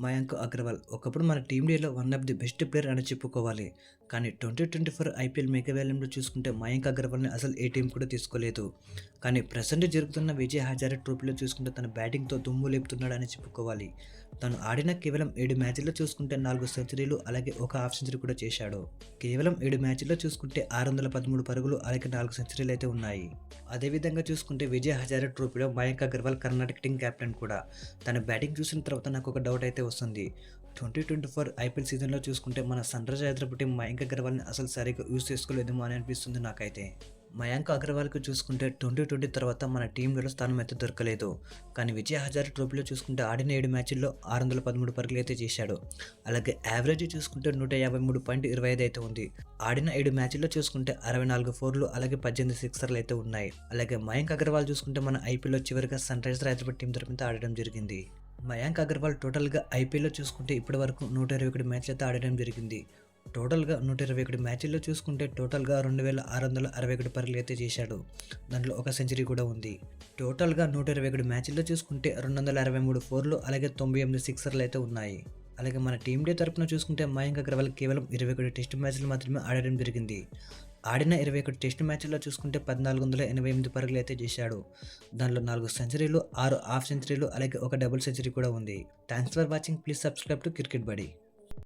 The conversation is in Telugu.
మయాంక్ అగర్వాల్. ఒకప్పుడు మన టీమిండియాలో one of the best player అని చెప్పుకోవాలి. కానీ twenty twenty four IPL mega చూసుకుంటే మయాంక్ అగర్వాల్ని అసలు ఏ టీం కూడా తీసుకోలేదు. కానీ ప్రజెంట్ జరుగుతున్న విజయ్ హజారే ట్రోఫీలో చూసుకుంటే తన బ్యాటింగ్తో దుమ్ము లేపుతున్నాడని చెప్పుకోవాలి. తను ఆడిన కేవలం ఏడు మ్యాచ్ల్లో చూసుకుంటే నాలుగు సెంచరీలు అలాగే ఒక హాఫ్ సెంచరీ కూడా చేశాడు. కేవలం ఏడు మ్యాచ్ల్లో చూసుకుంటే ఆరు వందల పదమూడు పరుగులు అలాగే నాలుగు సెంచరీలు అయితే ఉన్నాయి. అదేవిధంగా చూసుకుంటే విజయ్ హజారే ట్రోఫీలో మయాంక్ అగర్వాల్ కర్ణాటక టీం కెప్టెన్ కూడా. తన బ్యాటింగ్ చూసిన తర్వాత నాకు ఒక డౌట్ అయితే వస్తుంది. ట్వంటీ ట్వంటీ ఫోర్ ఐపీఎల్ సీజన్లో చూసుకుంటే మన sun rise Hyderabad team Mayank అగర్వాల్ని అసలు సరిగ్గా యూజ్ చేసుకోలేదేమో అని అనిపిస్తుంది నాకైతే. మయాంక్ అగర్వాల్కి చూసుకుంటే ట్వంటీ ట్వంటీ తర్వాత మన టీంలో స్థానం అయితే దొరకలేదు. కానీ విజయ్ హజారే ట్రోఫీలో చూసుకుంటే ఆడిన ఏడు మ్యాచ్ల్లో ఆరు వందల పదమూడు పరుగులు అయితే చేశాడు. అలాగే యావరేజ్ చూసుకుంటే నూట యాభై మూడు పాయింట్ ఇరవై ఐదు అయితే ఉంది. ఆడిన ఏడు మ్యాచ్ల్లో చూసుకుంటే అరవై నాలుగు ఫోర్లు అలాగే పద్దెనిమిది సిక్సర్లు అయితే ఉన్నాయి. అలాగే మయాంక్ అగర్వాల్ చూసుకుంటే మన ఐపీఎల్లో చివరిగా సన్ రైజర్ హైదరాబాద్ టీం తరపున ఆడడం జరిగింది. మయాంక్ అగర్వాల్ టోటల్గా ఐపీఎల్లో చూసుకుంటే ఇప్పటి వరకు నూట ఇరవై ఒకటి మ్యాచ్లతో ఆడడం జరిగింది. టోటల్గా నూట ఇరవై ఒకటి మ్యాచ్ల్లో చూసుకుంటే టోటల్గా రెండు వేల ఆరు వందల అరవై ఒకటి పరుగులు అయితే చేశాడు. దాంట్లో ఒక సెంచరీ కూడా ఉంది. టోటల్గా నూట ఇరవై ఒకటి మ్యాచ్ల్లో చూసుకుంటే రెండు వందల అరవై మూడు ఫోర్లు అలాగే తొంభై ఎనిమిది సిక్సర్లు అయితే ఉన్నాయి. అలాగే మన టీండే తరపున చూసుకుంటే మయాంక్ అగర్వాల్ కేవలం ఇరవై ఒకటి టెస్ట్ మ్యాచ్లు మాత్రమే ఆడడం జరిగింది. ఆడిన ఇరవై ఒకటి టెస్ట్ మ్యాచ్ల్లో చూసుకుంటే పద్నాలుగు వందల ఎనభై ఎనిమిది పరుగులు అయితే చేశాడు. దానిలో నాలుగు సెంచరీలు ఆరు హాఫ్ సెంచరీలు అలాగే ఒక డబుల్ సెంచరీ కూడా ఉంది. Thanks for watching. Please subscribe to cricket buddy.